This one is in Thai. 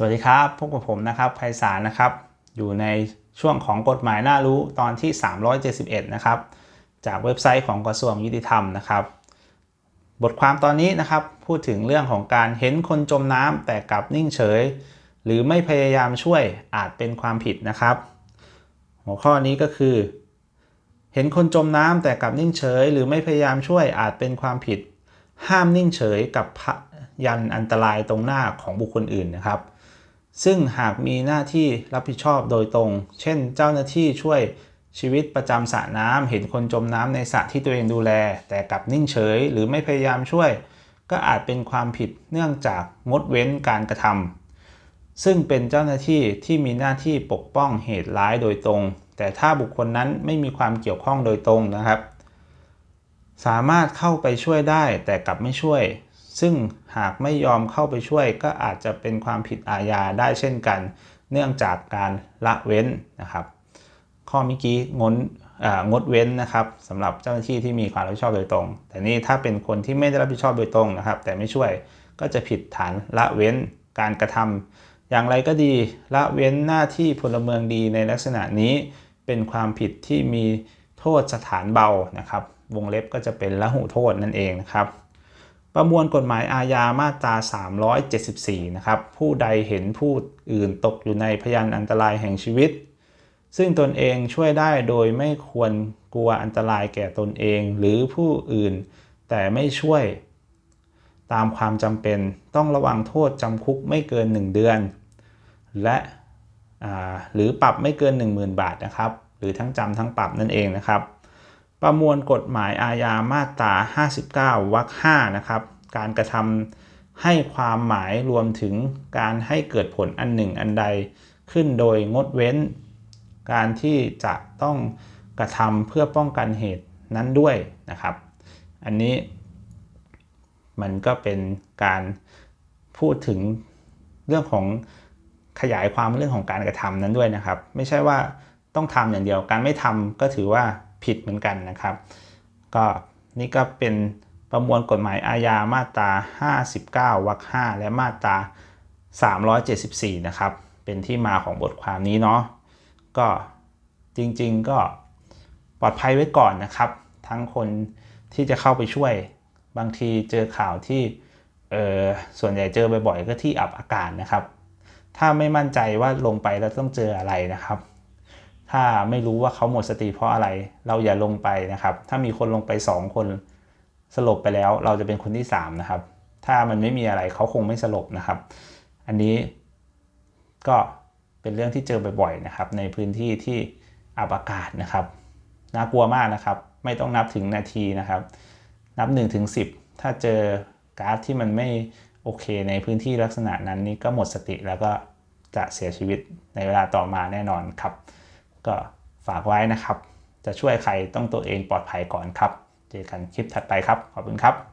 สวัสดีครับพบกับผมนะครับไพศาลนะครับ อยู่ในช่วงของกฎหมายน่ารู้ตอนที่ 371 นะครับ จากเว็บไซต์ของกระทรวงยุติธรรมนะครับ บทความตอนนี้นะครับพูดถึงเรื่องของการเห็นคนจมน้ำแต่กลับนิ่งเฉย หรือไม่พยายามช่วยอาจเป็นความผิดนะครับ หัวข้อนี้ก็คือ เห็นคนจมน้ำแต่กลับนิ่งเฉย หรือไม่พยายามช่วยอาจเป็นความผิด ห้ามนิ่งเฉยกับพยันอันตรายตรงหน้าของบุคคลอื่นนะครับ ซึ่งหากมีหน้าที่รับผิดชอบโดยตรง เช่น เจ้าหน้าที่ช่วยชีวิตประจำสระน้ำเห็นคนจมน้ำในสระที่ตัวเองดูแล แต่กลับนิ่งเฉย หรือไม่พยายามช่วย ก็อาจเป็นความผิดเนื่องจากงดเว้นการกระทำซึ่งเป็นเจ้าหน้าที่ที่มีหน้าที่ปกป้องเหตุร้ายโดยตรง แต่ถ้าบุคคลนั้นไม่มีความเกี่ยวข้องโดยตรงนะครับ สามารถเข้าไปช่วยได้แต่กลับไม่ช่วย ซึ่งหากไม่ยอมเข้าไปช่วยก็อาจจะเป็นความผิดอาญาได้เช่นกัน เนื่องจากการละเว้นนะครับ ข้อเมื่อกี้งดงดเว้นนะครับสำหรับเจ้าหน้าที่ที่มีความรับผิดชอบโดยตรง แต่นี่ถ้าเป็นคนที่ไม่ได้รับผิดชอบโดยตรงนะครับ แต่ไม่ช่วยก็จะผิดฐานละเว้นการกระทำอย่างไรก็ดีละเว้นหน้าที่พลเมืองดีในลักษณะนี้ เป็นความผิดที่มีโทษสถานเบานะครับ วงเล็บก็จะเป็นละหุโทษนั่นเองนะครับ ประมวลกฎหมายอาญามาตรา 374 นะครับ ผู้ใดเห็นผู้อื่นตกอยู่ในพยานอันตรายแห่งชีวิต ซึ่งตนเองช่วยได้โดยไม่ควรกลัวอันตรายแก่ตนเองหรือผู้อื่น แต่ไม่ช่วย ตามความจำเป็นต้องระวังโทษจำคุกไม่เกิน 1 เดือน และหรือปรับไม่เกิน 10,000 บาทนะครับ หรือทั้งจำทั้งปรับนั่นเองนะครับ ประมวลกฎหมายอาญามาตรา 59 วรรค 5 นะครับ การกระทำให้ความหมายรวมถึงการให้เกิดผลอันหนึ่งอันใดขึ้นโดยงดเว้น การที่จะต้องกระทำเพื่อป้องกันเหตุนั้นด้วยนะครับ อันนี้มันก็เป็นการพูดถึงเรื่องของขยายความเรื่องของการกระทำนั้นด้วยนะครับ ไม่ใช่ว่าต้องทำอย่างเดียวการไม่ทำก็ถือว่า ผิดเหมือนกันนะครับ ก็นี่ก็เป็นประมวลกฎหมายอาญามาตรา 59วรรค5และมาตรา 374 นะครับ เป็นที่มาของบทความนี้เนาะก็จริงๆก็ปลอดภัยไว้ก่อนนะครับ ทั้งคนที่จะเข้าไปช่วยบางทีเจอข่าวที่เออส่วนใหญ่เจอบ่อยๆก็ที่อับอากาศนะครับ ถ้าไม่มั่นใจว่าลงไปแล้วต้องเจออะไรนะครับ ถ้าไม่รู้ว่าเขาหมดสติเพราะอะไร เราอย่าลงไปนะครับ ถ้ามีคนลงไป 2 คนสลบไปแล้ว เราจะเป็นคนที่ 3 นะครับ ถ้ามันไม่มีอะไรเขาคงไม่สลบนะครับ อันนี้ก็เป็นเรื่องที่เจอบ่อยๆนะครับ ในพื้นที่ที่อับอากาศนะครับน่ากลัวมากนะครับ ไม่ต้องนับถึงนาทีนะครับ นับ1ถึง10 ถ้าเจอก๊าซที่มันไม่โอเค ในพื้นที่ลักษณะนั้นนี่ก็หมดสติแล้วก็จะเสียชีวิตในเวลาต่อมาแน่นอนครับ ก็ฝากไว้นะครับ จะช่วยใครต้องตัวเองปลอดภัยก่อนครับ เจอกันคลิปถัดไปครับ ขอบคุณครับ